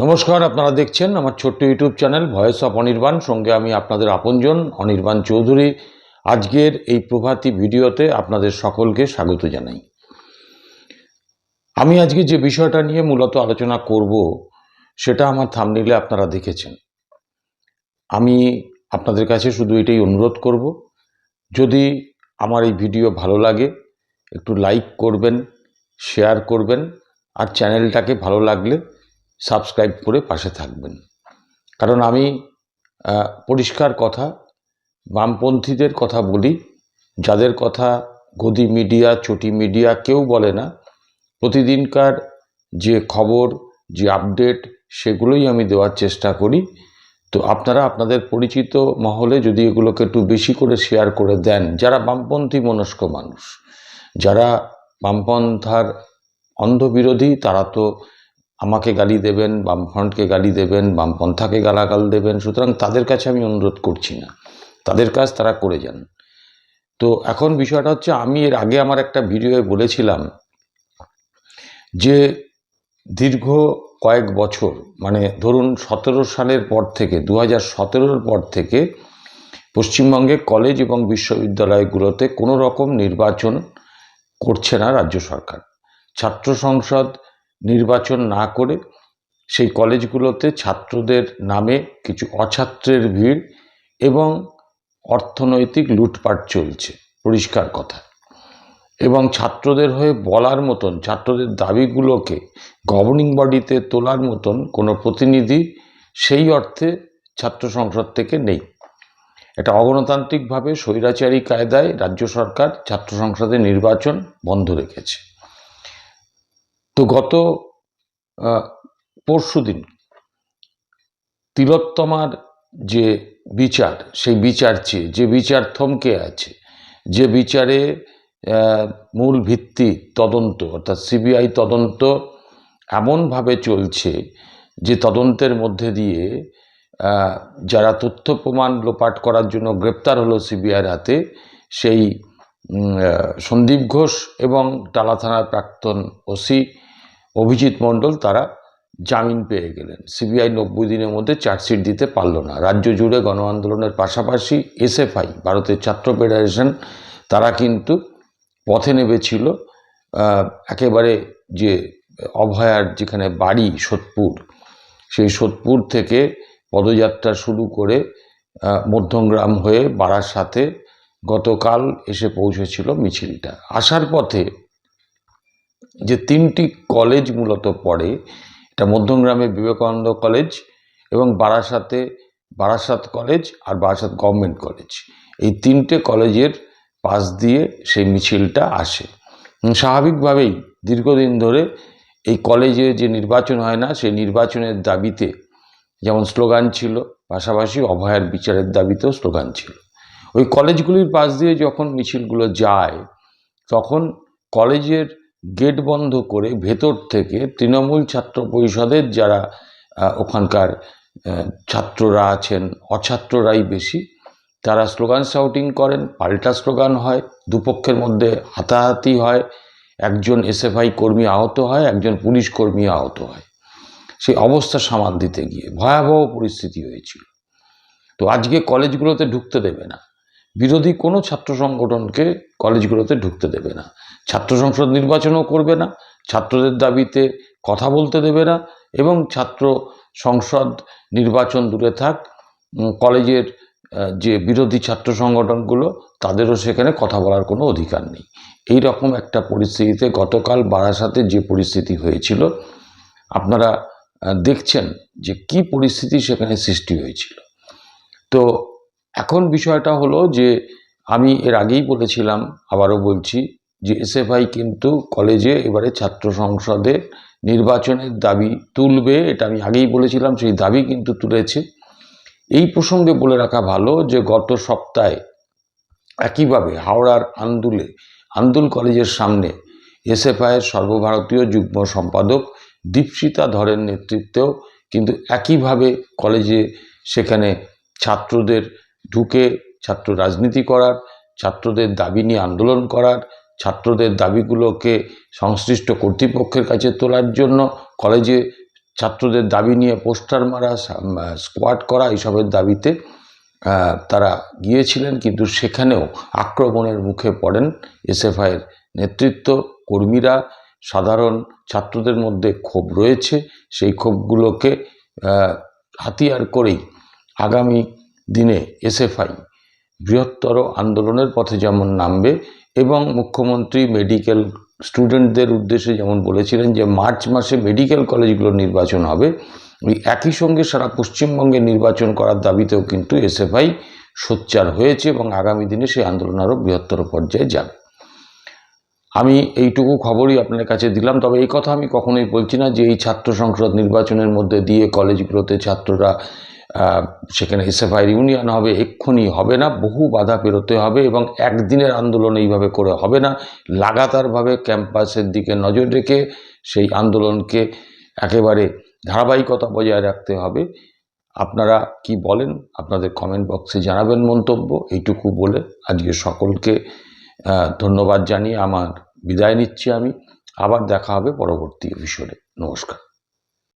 নমস্কার, আপনারা দেখছেন আমার ছোট্ট YouTube channel voice of Anirban. সঙ্গে আমি আপনাদের আপনজন, অনির্বাণ চৌধুরী। আজকের এই প্রভাতী ভিডিওতে আপনাদের সকলকে স্বাগত জানাই। আমি আজকে যে বিষয়টা নিয়ে মূলত আলোচনা করব, সেটা আমার থামনিলে আপনারা দেখেছেন। আমি আপনাদের কাছে শুধু এটাই অনুরোধ করব, যদি আমার এই ভিডিও ভালো লাগে, একটু লাইক করবেন শেয়ার করবেন, আর চ্যানেলটাকে ভালো লাগলে সাবস্ক্রাইব করে পাশে থাকবেন। কারণ আমি পরিষ্কার কথা, বামপন্থীদের কথা বলি, যাদের কথা গদি মিডিয়া, চটি মিডিয়া কেউ বলে না, প্রতিদিনকার যে খবর, যে আপডেট, সেগুলোই আমি দেওয়ার চেষ্টা করি। তো আপনারা আপনাদের পরিচিত মহলে যদি এগুলোকে একটু বেশি করে শেয়ার করে দেন, যারা বামপন্থী মনস্ক মানুষ, যারা বামপন্থার অন্ধবিরোধী, তারা তো আমাকে গালি দেবেন, বামফ্রন্টকে গালি দেবেন, বামপন্থাকে গালাগাল দেবেন, সুতরাং তাদের কাছে আমি অনুরোধ করছি না। তাদের কাজ তারা করে যান। তো এখন বিষয়টা হচ্ছে, আমি এর আগে আমার একটা ভিডিওয়ে বলেছিলাম যে দীর্ঘ কয়েক বছর মানে ধরুন সতেরো সালের পর থেকে দু হাজার পর থেকে পশ্চিমবঙ্গে কলেজ এবং বিশ্ববিদ্যালয়গুলোতে কোনো রকম নির্বাচন করছে না রাজ্য সরকার। ছাত্র সংসদ নির্বাচন না করে সেই কলেজগুলোতে ছাত্রদের নামে কিছু অছাত্রের ভিড় এবং অর্থনৈতিক লুটপাট চলছে, পরিষ্কার কথা। এবং ছাত্রদের হয়ে বলার মতন, ছাত্রদের দাবিগুলোকে গভর্নিং বডিতে তোলার মতন কোনো প্রতিনিধি সেই অর্থে ছাত্র সংসদ থেকে নেই। এটা অগণতান্ত্রিকভাবে স্বৈরাচারী কায়দায় রাজ্য সরকার ছাত্র সংসদের নির্বাচন বন্ধ রেখেছে। তো গত পরশু দিন তিলোত্তমার যে বিচার, সেই বিচার চেয়ে, যে বিচার থমকে আছে, যে বিচারে মূল ভিত্তি তদন্ত, অর্থাৎ সিবিআই তদন্ত এমনভাবে চলছে যে তদন্তের মধ্যে দিয়ে যারা তথ্য প্রমাণ লোপাট করার জন্য গ্রেপ্তার হলো সিবিআইয়ের হাতে, সেই সন্দীপ ঘোষ এবং টালা থানার প্রাক্তন ওসি অভিজিৎ মণ্ডল তারা জামিন পেয়ে গেলেন। সিবিআই নব্বই দিনের মধ্যে চার্জশিট দিতে পারল না। রাজ্য জুড়ে গণ আন্দোলনের পাশাপাশি এসএফআই, ভারতের ছাত্র ফেডারেশন, তারা কিন্তু পথে নেমেছিল একেবারে যে অভয়ার যেখানে বাড়ি সোদপুর, সেই সোদপুর থেকে পদযাত্রা শুরু করে মধ্যমগ্রাম হয়ে বারাসাতে গতকাল এসে পৌঁছেছিল মিছিলটা। আসার পথে যে তিনটি কলেজ মূলত পড়ে, এটা মধ্যমগ্রামে বিবেকানন্দ কলেজ এবং বারাসাতে, বারাসাত কলেজ আর বারাসাত গভর্নমেন্ট কলেজ। এই তিনটে কলেজের পাশ দিয়ে সেই মিছিলটা আসে। স্বাভাবিকভাবেই দীর্ঘদিন ধরে এই কলেজে যে নির্বাচন হয় না, সেই নির্বাচনের দাবিতে যেমন স্লোগান ছিল, পাশাপাশি অভয়ার বিচারের দাবিতেও স্লোগান ছিল। ওই কলেজগুলির পাশ দিয়ে যখন মিছিলগুলো যায়, তখন কলেজের গেট বন্ধ করে ভেতর থেকে তৃণমূল ছাত্র পরিষদের যারা ওখানকার ছাত্ররা আছেন, অছাত্ররাই বেশি, তারা স্লোগান শাউটিং করেন, পাল্টা স্লোগান হয়, দুপক্ষের মধ্যে হাতাহাতি হয়, একজন এসএফআই কর্মী আহত হয়, একজন পুলিশ কর্মী আহত হয়। সেই অবস্থা সামাল দিতে গিয়ে ভয়াবহ পরিস্থিতি হয়েছিল। তো আজকে কলেজগুলোতে ঢুকতে দেবে না। বিরোধী কোনো ছাত্র সংগঠনকে কলেজগুলোতে ঢুকতে দেবে না। ছাত্র সংসদ নির্বাচনও করবে না, ছাত্রদের দাবিতে কথা বলতে দেবে না এবং ছাত্র সংসদ নির্বাচন দূরে থাক কলেজের যে বিরোধী ছাত্র সংগঠনগুলো, তাদেরও সেখানে কথা বলার কোনো অধিকার নেই। এই রকম একটা পরিস্থিতিতে গতকাল বারাসাতে যে পরিস্থিতি হয়েছিল, আপনারা দেখছেন যে কি পরিস্থিতি সেখানে সৃষ্টি হয়েছিল। তো এখন বিষয়টা হলো যে আমি এর আগেই বলেছিলাম, আবারও বলছি যে এসএফআই কিন্তু কলেজে এবারে ছাত্র সংসদে নির্বাচনের দাবি তুলবে, এটা আমি আগেই বলেছিলাম, সেই দাবি কিন্তু তুলেছে। এই প্রসঙ্গে বলে রাখা ভালো যে গত সপ্তাহে একইভাবে হাওড়ার আন্দুলে, আন্দুল কলেজের সামনে এসএফআইয়ের সর্বভারতীয় যুগ্ম সম্পাদক দীপশিতা ধরের নেতৃত্বেও কিন্তু একইভাবে কলেজে সেখানে ছাত্রদের ঢুকে ছাত্র রাজনীতি করার, ছাত্রদের দাবি নিয়ে আন্দোলন করার, ছাত্রদের দাবিগুলোকে সংশ্লিষ্ট কর্তৃপক্ষের কাছে তোলার জন্য কলেজে ছাত্রদের দাবি নিয়ে পোস্টার মারা স্কোয়াড করা এইসবের দাবিতে তারা গিয়েছিলেন কিন্তু সেখানেও আক্রমণের মুখে পড়েন এসএফআইয়ের নেতৃত্ব কর্মীরা। সাধারণ ছাত্রদের মধ্যে ক্ষোভ রয়েছে, সেই ক্ষোভগুলোকে হাতিয়ার করেই আগামী দিনে এসএফআই, বৃহত্তর আন্দোলনের পথে যেমন নামবে এবং মুখ্যমন্ত্রী মেডিকেল স্টুডেন্টদের উদ্দেশ্যে যেমন বলেছিলেন যে মার্চ মাসে মেডিকেল কলেজগুলোর নির্বাচন হবে, ওই একই সঙ্গে সারা পশ্চিমবঙ্গে নির্বাচন করার দাবিতেও কিন্তু এসএফআই সোচ্চার হয়েছে এবং আগামী দিনে সেই আন্দোলন আরও বৃহত্তর পর্যায়ে যাবে। আমি এইটুকু খবরই আপনার কাছে দিলাম, তবে এই কথা আমি কখনোই বলছি না যে এই ছাত্র সংসদ নির্বাচনের মধ্যে দিয়ে কলেজগুলোতে ছাত্ররা সেখানে এসএফআই ইউনিয়ন হবে, এক্ষুনি হবে না, বহু বাধা পেরোতে হবে এবং একদিনের আন্দোলন এইভাবে করে হবে না। লাগাতারভাবে ক্যাম্পাসের দিকে নজর রেখে সেই আন্দোলনকে একেবারে ধারাবাহিকতা বজায় রাখতে হবে। আপনারা কি বলেন? আপনাদের কমেন্ট বক্সে জানাবেন মন্তব্য। এইটুকু বলে আজকে সকলকে ধন্যবাদ জানিয়ে আমার বিদায় নিচ্ছি আমি। আবার দেখা হবে পরবর্তী এপিসোডে নমস্কার।